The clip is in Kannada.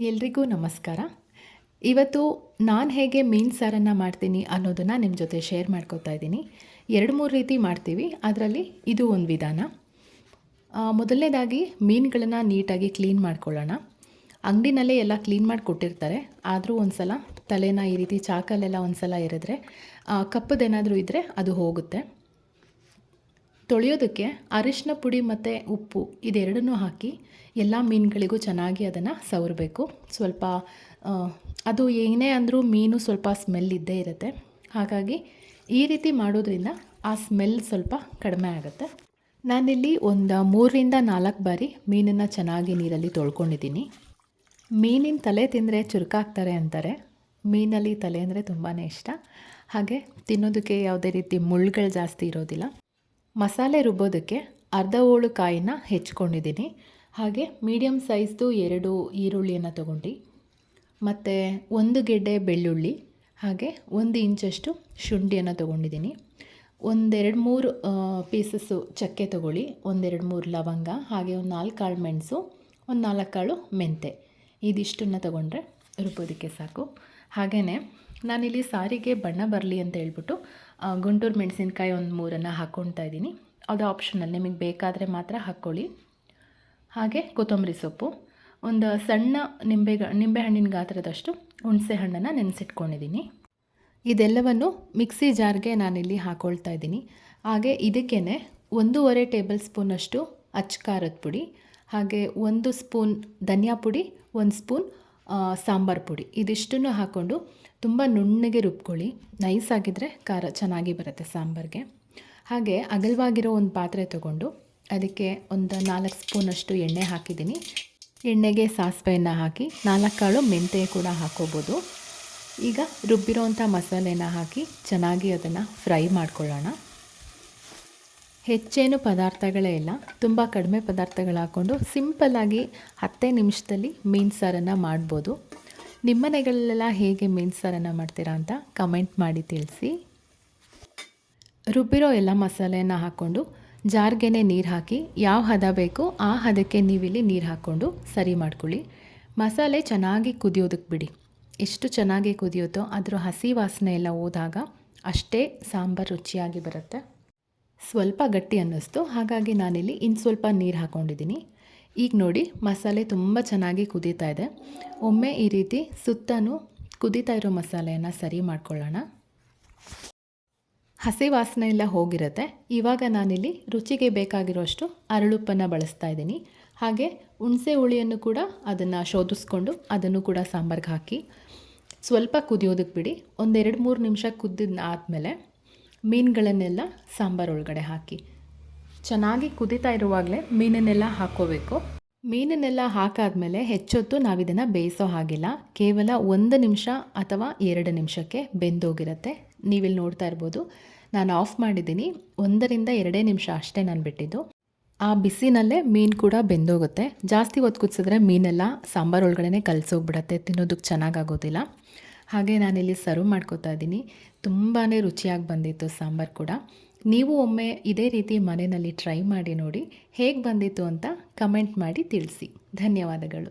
ಎಲ್ರಿಗೂ ನಮಸ್ಕಾರ. ಇವತ್ತು ನಾನು ಹೇಗೆ ಮೀನು ಸಾರನ್ನು ಮಾಡ್ತೀನಿ ಅನ್ನೋದನ್ನು ನಿಮ್ಮ ಜೊತೆ ಶೇರ್ ಮಾಡ್ಕೋತಾ ಇದ್ದೀನಿ. ಎರಡು ಮೂರು ರೀತಿ ಮಾಡ್ತೀವಿ. ಅದರಲ್ಲಿ ಇದು ಒಂದು ವಿಧಾನ. ಮೊದಲನೇದಾಗಿ ಮೀನುಗಳನ್ನು ನೀಟಾಗಿ ಕ್ಲೀನ್ ಮಾಡ್ಕೊಳ್ಳೋಣ. ಅಂಗಡಿನಲ್ಲೇ ಎಲ್ಲ ಕ್ಲೀನ್ ಮಾಡಿ ಕೊಟ್ಟಿರ್ತಾರೆ. ಆದರೂ ಒಂದು ಸಲ ತಲೆನ ಈ ರೀತಿ ಚಾಕಲ್ಲೆಲ್ಲ ಒಂದು ಸಲ ಎರೆದ್ರೆ ಆ, ಕಪ್ಪದೇನಾದರೂ ಇದ್ದರೆ ಅದು ಹೋಗುತ್ತೆ. ತೊಳೆಯೋದಕ್ಕೆ ಅರಿಶಿನ ಪುಡಿ ಮತ್ತು ಉಪ್ಪು ಇದೆರಡನ್ನೂ ಹಾಕಿ ಎಲ್ಲ ಮೀನುಗಳಿಗೂ ಚೆನ್ನಾಗಿ ಅದನ್ನು ಸವರಬೇಕು. ಸ್ವಲ್ಪ ಅದು ಏನೇ ಅಂದರೂ ಮೀನು ಸ್ವಲ್ಪ ಸ್ಮೆಲ್ ಇದ್ದೇ ಇರುತ್ತೆ. ಹಾಗಾಗಿ ಈ ರೀತಿ ಮಾಡೋದ್ರಿಂದ ಆ ಸ್ಮೆಲ್ ಸ್ವಲ್ಪ ಕಡಿಮೆ ಆಗುತ್ತೆ. ನಾನಿಲ್ಲಿ ಒಂದು ಮೂರರಿಂದ ನಾಲ್ಕು ಬಾರಿ ಮೀನನ್ನು ಚೆನ್ನಾಗಿ ನೀರಲ್ಲಿ ತೊಳ್ಕೊಂಡಿದ್ದೀನಿ. ಮೀನಿನ ತಲೆ ತಿಂದರೆ ಚುರುಕಾಗ್ತಾರೆ ಅಂತಾರೆ. ಮೀನಲ್ಲಿ ತಲೆ ಅಂದರೆ ತುಂಬಾ ಇಷ್ಟ. ಹಾಗೆ ತಿನ್ನೋದಕ್ಕೆ ಯಾವುದೇ ರೀತಿ ಮುಳ್ಳುಗಳು ಜಾಸ್ತಿ ಇರೋದಿಲ್ಲ. ಮಸಾಲೆ ರುಬ್ಬೋದಕ್ಕೆ ಅರ್ಧ ಓಳು ಕಾಯಿನ ಹೆಚ್ಕೊಂಡಿದ್ದೀನಿ. ಹಾಗೆ ಮೀಡಿಯಮ್ ಸೈಜ್ದು ಎರಡು ಈರುಳ್ಳಿಯನ್ನು ತೊಗೊಂಡು, ಮತ್ತು ಒಂದು ಗೆಡ್ಡೆ ಬೆಳ್ಳುಳ್ಳಿ, ಹಾಗೆ ಒಂದು ಇಂಚಷ್ಟು ಶುಂಠಿಯನ್ನು ತೊಗೊಂಡಿದ್ದೀನಿ. ಒಂದೆರಡು ಮೂರು ಪೀಸಸ್ಸು ಚಕ್ಕೆ ತೊಗೊಳ್ಳಿ, ಒಂದೆರಡು ಮೂರು ಲವಂಗ, ಹಾಗೆ ಒಂದು ನಾಲ್ಕು ಕಾಳು ಮೆಣಸು, ಒಂದು ನಾಲ್ಕು ಕಾಳು ಮೆಂತೆ ಇದಿಷ್ಟನ್ನು ತೊಗೊಂಡ್ರೆ ರುಬ್ಬೋದಕ್ಕೆ ಸಾಕು. ಹಾಗೆಯೇ ನಾನಿಲ್ಲಿ ಸಾರಿಗೆ ಬಣ್ಣ ಬರಲಿ ಅಂತ ಹೇಳ್ಬಿಟ್ಟು ಗುಂಟೂರು ಮೆಣಸಿನ್ಕಾಯಿ ಒಂದು ಮೂರನ್ನು ಹಾಕ್ಕೊಳ್ತಾ ಇದ್ದೀನಿ. ಅದು ಆಪ್ಷನಲ್ ನಿಮಗೆ ಬೇಕಾದರೆ ಮಾತ್ರ ಹಾಕ್ಕೊಳ್ಳಿ. ಹಾಗೆ ಕೊತ್ತಂಬರಿ ಸೊಪ್ಪು, ಒಂದು ಸಣ್ಣ ನಿಂಬೆ ನಿಂಬೆಹಣ್ಣಿನ ಗಾತ್ರದಷ್ಟು ಹುಣಸೆ ಹಣ್ಣನ್ನು ನೆನೆಸಿಟ್ಕೊಂಡಿದ್ದೀನಿ. ಇದೆಲ್ಲವನ್ನು ಮಿಕ್ಸಿ ಜಾರ್ಗೆ ನಾನಿಲ್ಲಿ ಹಾಕ್ಕೊಳ್ತಾ ಇದ್ದೀನಿ. ಹಾಗೆ ಇದಕ್ಕೇ ಒಂದೂವರೆ ಟೇಬಲ್ ಸ್ಪೂನಷ್ಟು ಅಚ್ಚ ಖಾರದ ಪುಡಿ, ಹಾಗೆ ಒಂದು ಸ್ಪೂನ್ ಧನಿಯಾ ಪುಡಿ, ಒಂದು ಸ್ಪೂನ್ ಸಾಂಬಾರು ಪುಡಿ. ಇದಿಷ್ಟನ್ನು ಹಾಕ್ಕೊಂಡು ತುಂಬ ನುಣ್ಣಗೆ ರುಬ್ಕೊಳ್ಳಿ. ನೈಸ್ ಆಗಿದ್ದರೆ ಖಾರ ಚೆನ್ನಾಗಿ ಬರುತ್ತೆ ಸಾಂಬಾರಿಗೆ. ಹಾಗೆ ಅಗಲವಾಗಿರೋ ಒಂದು ಪಾತ್ರೆ ತೊಗೊಂಡು ಅದಕ್ಕೆ ಒಂದು ನಾಲ್ಕು ಸ್ಪೂನಷ್ಟು ಎಣ್ಣೆ ಹಾಕಿದ್ದೀನಿ. ಎಣ್ಣೆಗೆ ಸಾಸಿವೆಯನ್ನು ಹಾಕಿ ನಾಲ್ಕು ಕಾಳು ಮೆಂತೆ ಕೂಡ ಹಾಕೋಬೋದು. ಈಗ ರುಬ್ಬಿರೋವಂಥ ಮಸಾಲೆನ ಹಾಕಿ ಚೆನ್ನಾಗಿ ಅದನ್ನು ಫ್ರೈ ಮಾಡ್ಕೊಳ್ಳೋಣ. ಹೆಚ್ಚೇನು ಪದಾರ್ಥಗಳೇ ಇಲ್ಲ. ತುಂಬ ಕಡಿಮೆ ಪದಾರ್ಥಗಳು ಹಾಕ್ಕೊಂಡು ಸಿಂಪಲ್ಲಾಗಿ ಹತ್ತೇ ನಿಮಿಷದಲ್ಲಿ ಮೀನು ಸಾರನ್ನು ಮಾಡ್ಬೋದು. ನಿಮ್ಮನೆಗಳಲ್ಲೆಲ್ಲ ಹೇಗೆ ಮೀನು ಸಾರನ್ನು ಮಾಡ್ತೀರಾ ಅಂತ ಕಮೆಂಟ್ ಮಾಡಿ ತಿಳಿಸಿ. ರುಬ್ಬಿರೋ ಎಲ್ಲ ಮಸಾಲೆಯನ್ನು ಹಾಕ್ಕೊಂಡು ಜಾರ್ಗೆನೆ ನೀರು ಹಾಕಿ, ಯಾವ ಹದ ಬೇಕೋ ಆ ಹದಕ್ಕೆ ನೀವಿಲ್ಲಿ ನೀರು ಹಾಕ್ಕೊಂಡು ಸರಿ ಮಾಡ್ಕೊಳ್ಳಿ. ಮಸಾಲೆ ಚೆನ್ನಾಗಿ ಕುದಿಯೋದಕ್ಕೆ ಬಿಡಿ. ಎಷ್ಟು ಚೆನ್ನಾಗಿ ಕುದಿಯುತ್ತೋ ಅದರ ಹಸಿ ವಾಸನೆ ಎಲ್ಲ ಹೋದಾಗ ಅಷ್ಟೇ ಸಾಂಬಾರು ರುಚಿಯಾಗಿ ಬರುತ್ತೆ. ಸ್ವಲ್ಪ ಗಟ್ಟಿ ಅನ್ನಿಸ್ತು. ಹಾಗಾಗಿ ನಾನಿಲ್ಲಿ ಇನ್ನು ಸ್ವಲ್ಪ ನೀರು ಹಾಕ್ಕೊಂಡಿದ್ದೀನಿ ಈಗ ನೋಡಿ, ಮಸಾಲೆ ತುಂಬ ಚೆನ್ನಾಗಿ ಕುದೀತಾ ಇದೆ. ಒಮ್ಮೆ ಈ ರೀತಿ ಸುತ್ತಲೂ ಕುದೀತಾ ಇರೋ ಮಸಾಲೆಯನ್ನು ಸರಿ ಮಾಡ್ಕೊಳ್ಳೋಣ. ಹಸಿ ವಾಸನೆ ಎಲ್ಲ ಹೋಗಿರುತ್ತೆ. ಇವಾಗ ನಾನಿಲ್ಲಿ ರುಚಿಗೆ ಬೇಕಾಗಿರೋಷ್ಟು ಅರಳುಪ್ಪನ್ನು ಬಳಸ್ತಾ ಇದ್ದೀನಿ. ಹಾಗೆ ಹುಣಸೆ ಹುಳಿಯನ್ನು ಕೂಡ ಅದನ್ನು ಶೋಧಿಸ್ಕೊಂಡು ಅದನ್ನು ಕೂಡ ಸಾಂಬಾರ್ಗೆ ಹಾಕಿ. ಸ್ವಲ್ಪ ಕುದಿಯೋದಕ್ಕೆ ಬಿಡಿ. ಒಂದೆರಡು ಮೂರು ನಿಮಿಷ ಕುದ್ದಿದ ಆದಮೇಲೆ ಮೀನುಗಳನ್ನೆಲ್ಲ ಸಾಂಬಾರು ಒಳಗಡೆ ಹಾಕಿ. ಚೆನ್ನಾಗಿ ಕುದೀತಾ ಇರುವಾಗಲೇ ಮೀನನ್ನೆಲ್ಲ ಹಾಕ್ಕೋಬೇಕು. ಮೀನನ್ನೆಲ್ಲ ಹಾಕಾದಮೇಲೆ ಹೆಚ್ಚೊತ್ತು ನಾವಿದನ್ನು ಬೇಯಿಸೋ ಹಾಗಿಲ್ಲ. ಕೇವಲ ಒಂದು ನಿಮಿಷ ಅಥವಾ ಎರಡು ನಿಮಿಷಕ್ಕೆ ಬೆಂದೋಗಿರುತ್ತೆ. ನೀವಿಲ್ಲಿ ನೋಡ್ತಾ ಇರ್ಬೋದು, ನಾನು ಆಫ್ ಮಾಡಿದ್ದೀನಿ. ಒಂದರಿಂದ ಎರಡೇ ನಿಮಿಷ ಅಷ್ಟೇ ನಾನು ಬಿಟ್ಟಿದ್ದು. ಆ ಬಿಸಿನಲ್ಲೇ ಮೀನು ಕೂಡ ಬೆಂದೋಗುತ್ತೆ. ಜಾಸ್ತಿ ಹೊತ್ತು ಕುದಿಸಿದ್ರೆ ಮೀನೆಲ್ಲ ಸಾಂಬಾರು ಒಳಗಡೆ ಕಲಸೋಗ್ಬಿಡತ್ತೆ, ತಿನ್ನೋದಕ್ಕೆ ಚೆನ್ನಾಗಾಗೋದಿಲ್ಲ. ಹಾಗೆ ನಾನಿಲ್ಲಿ ಸರ್ವ್ ಮಾಡ್ಕೋತಾ ಇದ್ದೀನಿ. ತುಂಬಾ ರುಚಿಯಾಗಿ ಬಂದಿತ್ತು ಸಾಂಬಾರು ಕೂಡ. ನೀವು ಒಮ್ಮೆ ಇದೇ ರೀತಿ ಮನೆಯಲ್ಲಿ ಟ್ರೈ ಮಾಡಿ ನೋಡಿ ಹೇಗೆ ಬಂದಿತ್ತು ಅಂತ ಕಮೆಂಟ್ ಮಾಡಿ ತಿಳಿಸಿ. ಧನ್ಯವಾದಗಳು.